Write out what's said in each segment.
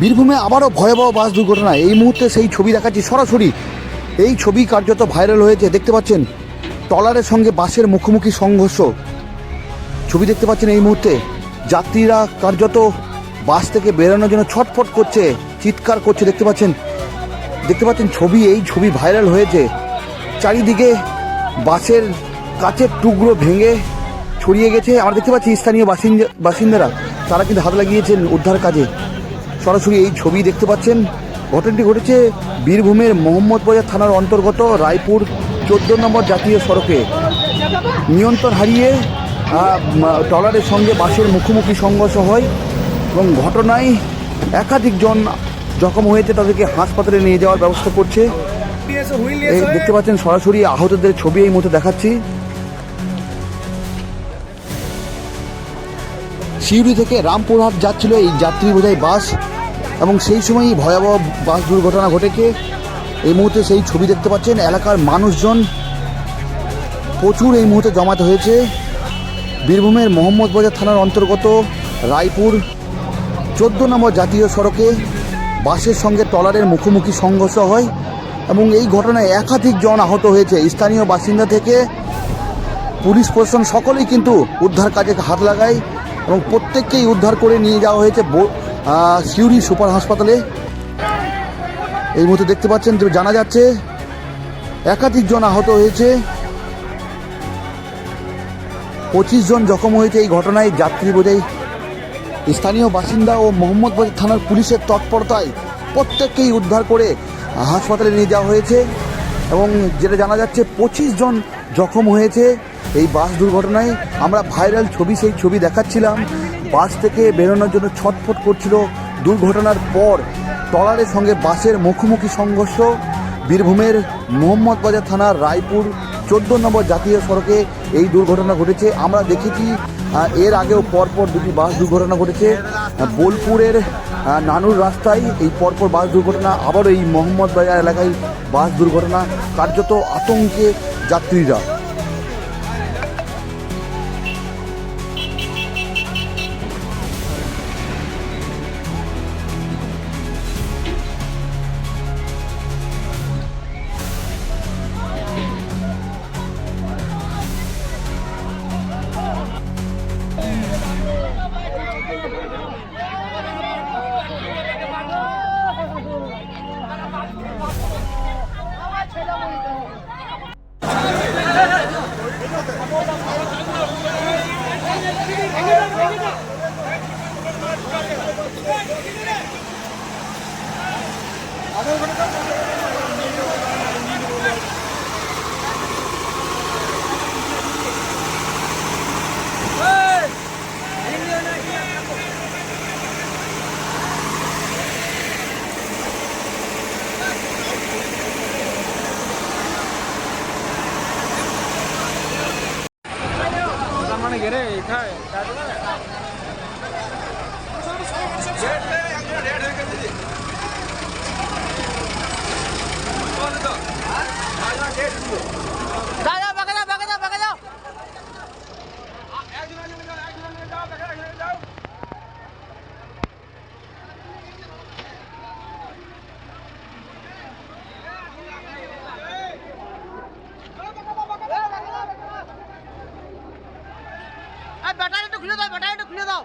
বীরভূমে আবারও ভয়াবহ বাস দুর্ঘটনা এই মুহূর্তে সেই ছবি দেখাচ্ছি সরাসরি। এই ছবি কার্যত ভাইরাল হয়েছে, দেখতে পাচ্ছেন? ট্রলারের সঙ্গে বাসের মুখোমুখি সংঘর্ষ। ছবি দেখতে পাচ্ছেন এই মুহূর্তে। যাত্রীরা কার্যত বাস থেকে বেরোনোর জন্য ছটফট করছে, চিৎকার করছে, দেখতে পাচ্ছেন? দেখতে পাচ্ছেন ছবি, এই ছবি ভাইরাল হয়েছে। চারিদিকে বাসের কাচের টুকরো ভেঙে ছড়িয়ে গেছে। আমরা দেখতে পাচ্ছি স্থানীয় বাসিন্দা বাসিন্দারা, তারা কিন্তু হাত লাগিয়েছেন উদ্ধার কাজে। সরাসরি এই ছবি দেখতে পাচ্ছেন। ঘটনাটি ঘটেছে বীরভূমের মোহাম্মদবাজার থানার অন্তর্গত রায়পুর চোদ্দ নম্বর জাতীয় সড়কে। নিয়ন্ত্রণ হারিয়ে ট্রলারের সঙ্গে বাসের মুখোমুখি সংঘর্ষ হয় এবং ঘটনায় একাধিক জন জখম হয়েছে, তাদেরকে হাসপাতালে নিয়ে যাওয়ার ব্যবস্থা করছে। দেখতে পাচ্ছেন সরাসরি আহতদের ছবি এই মুহূর্তে দেখাচ্ছি। সিউড়ি থেকে রামপুরহাট যাচ্ছিল এই যাত্রী বোঝাই বাস। এবং সেই সময়ই ভয়াবহ বাস দুর্ঘটনা ঘটেছে। এই মুহূর্তে সেই ছবি দেখতে পাচ্ছেন, এলাকার মানুষজন প্রচুর এই মুহূর্তে জমাতে হয়েছে। বীরভূমের মোহাম্মদবাজার থানার অন্তর্গত রায়পুর, চোদ্দ নম্বর জাতীয় সড়কে বাসের সঙ্গে ট্রলারের মুখোমুখি সংঘর্ষ হয় এবং এই ঘটনায় একাধিক জন আহত হয়েছে। স্থানীয় বাসিন্দা থেকে পুলিশ প্রশাসন সকলেই কিন্তু উদ্ধার কাজে হাত লাগায় এবং প্রত্যেককেই উদ্ধার করে নিয়ে যাওয়া হয়েছে। সিউড়ি সুপার হাসপাতালে এই মুহূর্তে দেখতে পাচ্ছেন যে জানা যাচ্ছে একাধিক জন আহত হয়েছে। পঁচিশ জন জখম হয়েছে এই ঘটনায় যাত্রী বোঝাই। স্থানীয় বাসিন্দা ও মোহাম্মদবাজার থানার পুলিশের তৎপরতায় প্রত্যেককেই উদ্ধার করে হাসপাতালে নিয়ে যাওয়া হয়েছে এবং যেটা জানা যাচ্ছে, পঁচিশ জন জখম হয়েছে এই বাস দুর্ঘটনায়। আমরা ভাইরাল ছবি, সেই ছবি দেখাচ্ছিলাম। বাস থেকে বেরোনোর জন্য ছটফট করছিল দুর্ঘটনার পর ট্রলারের সঙ্গে বাসের মুখোমুখি সংঘর্ষ। বীরভূমের মোহাম্মদবাজার থানার রায়পুর চোদ্দ নম্বর জাতীয় সড়কে এই দুর্ঘটনা ঘটেছে। আমরা দেখেছি এর আগেও পরপর দুটি বাস দুর্ঘটনা ঘটেছে। বোলপুরের নানুর রাস্তায় এই পরপর বাস দুর্ঘটনা, আবারও এই মোহাম্মদবাজার এলাকায় বাস দুর্ঘটনা। কার্যত আতঙ্কে যাত্রীরা। খুলে দাও বেটা ব্যাটারিটা খুলে দাও।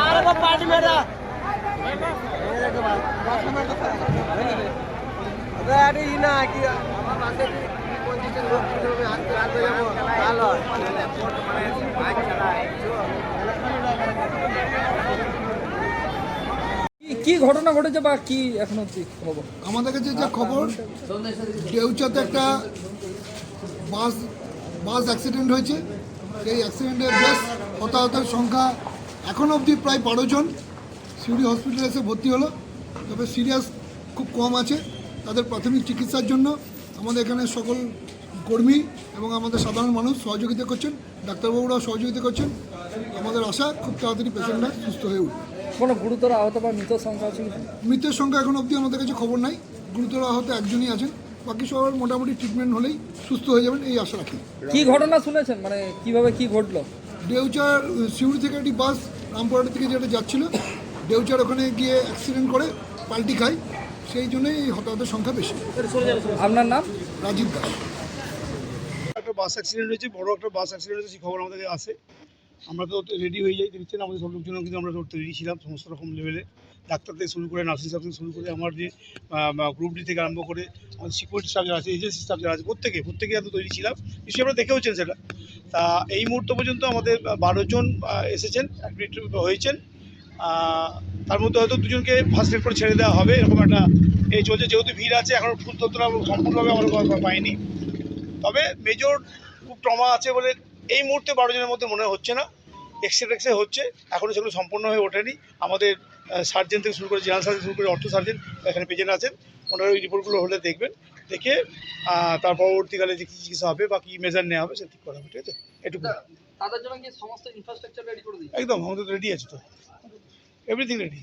আরে পার্টি কি? আমার বাসে পঞ্চাশ হাতে যাব। ভালো কি- কি ঘটনা ঘটেছে বা কি এখন অব্দি আমাদের কাছে যে খবর কেউচাতে একটা বাস বাস অ্যাক্সিডেন্ট হয়েছে। এই অ্যাক্সিডেন্টে বেশ হতাহতের সংখ্যা এখন অবধি প্রায় বারো জন সিউড়ি হসপিটালে এসে ভর্তি হলো। তবে সিরিয়াস খুব কম আছে তাদের প্রাথমিক চিকিৎসার জন্য। আমাদের এখানে সকল কর্মী এবং আমাদের সাধারণ মানুষ সহযোগিতা করছেন। ডাক্তারবাবুরাও সহযোগিতা করছেন। আমাদের আশা, খুব তাড়াতাড়ি পেশেন্টরা সুস্থ হয়ে উঠবে। কোনো গুরুতর আহত বা মৃত সংখ্যা আছে মৃতের সংখ্যা এখন অবধি আমাদের কাছে খবর নাই। গুরুতর আহত একজনই আছেন। বাকি সবার মোটামুটি ট্রিটমেন্ট হলেই সুস্থ হয়ে যাবেন এই আশা রাখি। কি ঘটনা শুনেছেন? মানে কীভাবে কি ঘটলো? দেউচার সিউড়ি থেকে একটি বাস রামপুরহাট থেকে যেটা যাচ্ছিল দেউচার ওখানে গিয়ে অ্যাক্সিডেন্ট করে পাল্টি খায়। সেই জন্যই এই হতাহতের সংখ্যা বেশি। আপনার নাম? রাজীব দাস। একটা বাস অ্যাক্সিডেন্ট হয়েছে বড় একটা বাস অ্যাক্সিডেন্ট হয়েছে সেই খবর আমাদের কাছে আসে আমরা তো রেডি হয়ে যাই দেখছেন আমাদের সব লোকজন কিন্তু আমরা তৈরি ছিলাম, সমস্ত রকম লেভেলে ডাক্তার থেকে শুরু করে নার্সিং স্টাফ থেকে শুরু করে আমার যে গ্রুপ ডি থেকে আরম্ভ করে আমাদের সিকিউরিটি স্টাফ যারা আছে এজেন্সি স্টাফ যারা আছে, প্রত্যেকে প্রত্যেকে এত তৈরি ছিলাম। নিশ্চয়ই আমরা দেখেওছেন সেটা। তা এই মুহূর্ত পর্যন্ত আমাদের বারো জন এসেছেন অ্যাডমিট হয়েছেন। তার মধ্যে হয়তো দুজনকে ফার্স্ট এড করে ছেড়ে দেওয়া হবে, এরকম একটা এই চলছে। যেহেতু ভিড় আছে, এখন ফুল তথ্যটা সম্পূর্ণভাবে আমরা পাইনি। তবে মেজর খুব ট্রমা আছে বলে এই মুহূর্তে বারো জনের মধ্যে মনে হচ্ছে না। এক্সরে টেক্সরে হচ্ছে এখনও সেগুলো সম্পূর্ণ হয়ে ওঠেনি। আমাদের সার্জেন থেকে শুরু করে জেনারেল সার্জন শুরু করে অর্থ সার্জেন এখানে পেজেন্ট আছেন। ওনারা ওই রিপোর্টগুলো হলে দেখবেন দেখে তার পরবর্তীকালে যে কী চিকিৎসা হবে বা কী মেজার নেওয়া হবে সে ঠিক করা হবে ঠিক আছে? এটুকু তাদের জন্য কি সমস্ত ইনফ্রাস্ট্রাকচার রেডি করে দিই একদম আমাদের রেডি আছে তো। Everything ready